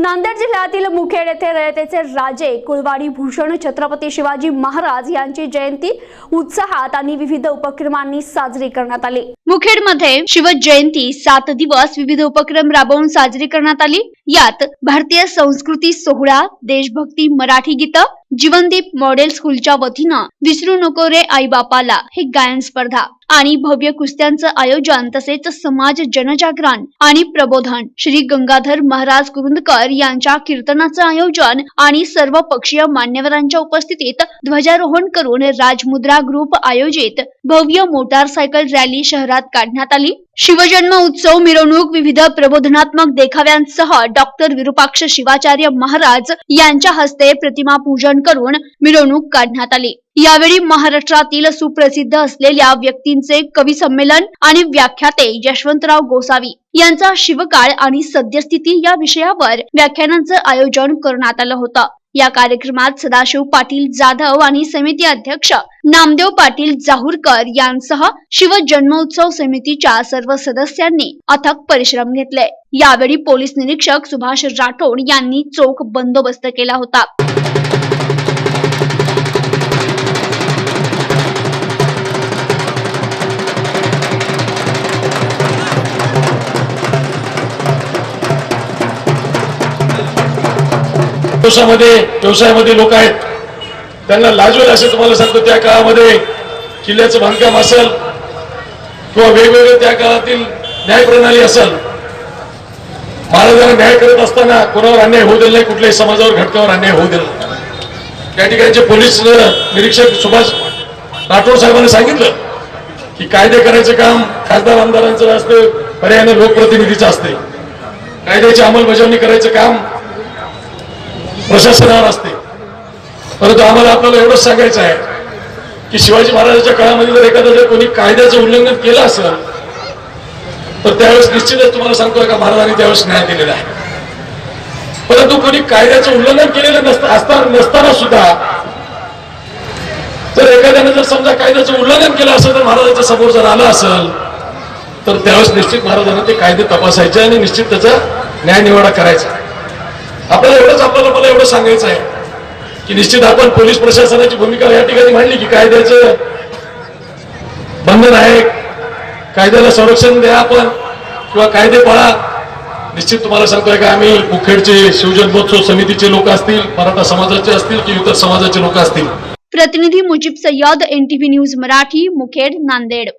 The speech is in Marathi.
नांदेड जिल्ह्यातील मुखेड येथे रयतेचे राजे कुळवाडी भूषण छत्रपती शिवाजी महाराज यांची जयंती उत्साहात आणि विविध उपक्रमांनी साजरी करण्यात आली. मुखेडमध्ये शिवजयंती सात दिवस विविध उपक्रम राबवून साजरी करण्यात आली. यात भारतीय संस्कृती सोहळा देशभक्ती मराठी गीतं जीवनदीप मॉडेल स्कूलच्या वतीनं विसरू नको रे आई बापाला हे गायन स्पर्धा आणि भव्य कुस्त्यांचं आयोजन तसेच समाज जनजागरण आणि प्रबोधन. श्री गंगाधर महाराज कुरुंदकर यांच्या कीर्तनाचं आयोजन आणि सर्व पक्षीय मान्यवरांच्या उपस्थितीत ध्वजारोहण करून राजमुद्रा ग्रुप आयोजित भव्य मोटारसायकल रॅली शहरात काढण्यात आली. शिवजन्म उत्सव मिरवणूक विविध प्रबोधनात्मक देखाव्यांसह डॉक्टर विरुपाक्ष शिवाचार्य महाराज यांच्या हस्ते प्रतिमा पूजन करून मिरवणूक काढण्यात आली. यावेळी महाराष्ट्रातील सुप्रसिद्ध असलेल्या व्यक्तींचे कवी संमेलन आणि व्याख्याते यशवंतराव गोसावी यांचा शिवकाळ आणि सद्यस्थिती या विषयावर व्याख्यानांचं आयोजन करण्यात आलं होतं. या कार्यक्रमात सदाशिव पाटील जाधव आणि समिती अध्यक्ष नामदेव पाटील जाहूरकर यांसह शिव जन्मोत्सव समितीच्या सर्व सदस्यांनी अथक परिश्रम घेतले. यावेळी पोलीस निरीक्षक सुभाष राठोड यांनी चोख बंदोबस्त केला होता. व्यवसायामध्ये व्यवसायामध्ये लोक आहेत. त्यांना लाजवेल असे तुम्हाला सांगतो त्या काळामध्ये किल्ल्याचं बांधकाम असेल किंवा वेगवेगळे त्या काळातील न्यायप्रणाली असेल. महाराजांना न्याय करत असताना कोणावर अन्याय होऊ दिला नाही कुठल्याही समाजावर घटकावर अन्याय होऊ दिला त्या ठिकाणचे पोलीस निरीक्षक सुभाष राठोड साहेबांनी सांगितलं की कायदे करायचं काम खासदार आमदारांचं असतं पर्यायाने लोकप्रतिनिधीचं असते. कायद्याची अंमलबजावणी करायचं काम प्रशासनावर असते. परंतु आम्हाला आपल्याला एवढंच सांगायचं आहे की शिवाजी महाराजांच्या काळामध्ये जर एखादं जर कोणी कायद्याचं उल्लंघन केलं असेल तर त्यावेळेस निश्चितच तुम्हाला सांगतोय का महाराजांनी त्यावेळेस न्याय दिलेला आहे. परंतु कोणी कायद्याचं उल्लंघन केलेलं नसतं असताना नसताना सुद्धा जर एखाद्याने जर समजा कायद्याचं उल्लंघन केलं असेल तर महाराजांच्या समोर जर आलं असेल तर त्यावेळेस निश्चित महाराजांना ते कायदे तपासायचे आणि निश्चित त्याचा न्याय निवाडा करायचा. आपल्याला एवढंच आपल्याला मला एवढं सांगायचं आहे की निश्चित आपण पोलीस प्रशासनाची भूमिका या ठिकाणी मांडली की कायद्याचं बंधन आहे. कायद्याला संरक्षण द्या आपण किंवा कायदे पाळा. निश्चित तुम्हाला सांगतोय का आम्ही मुखेडचे शिवजन्मोत्सव समितीचे लोक असतील मराठा समाजाचे असतील की इतर समाजाचे लोक असतील? प्रतिनिधी मुजीब सय्यद एनटीव्ही न्यूज मराठी मुखेड नांदेड.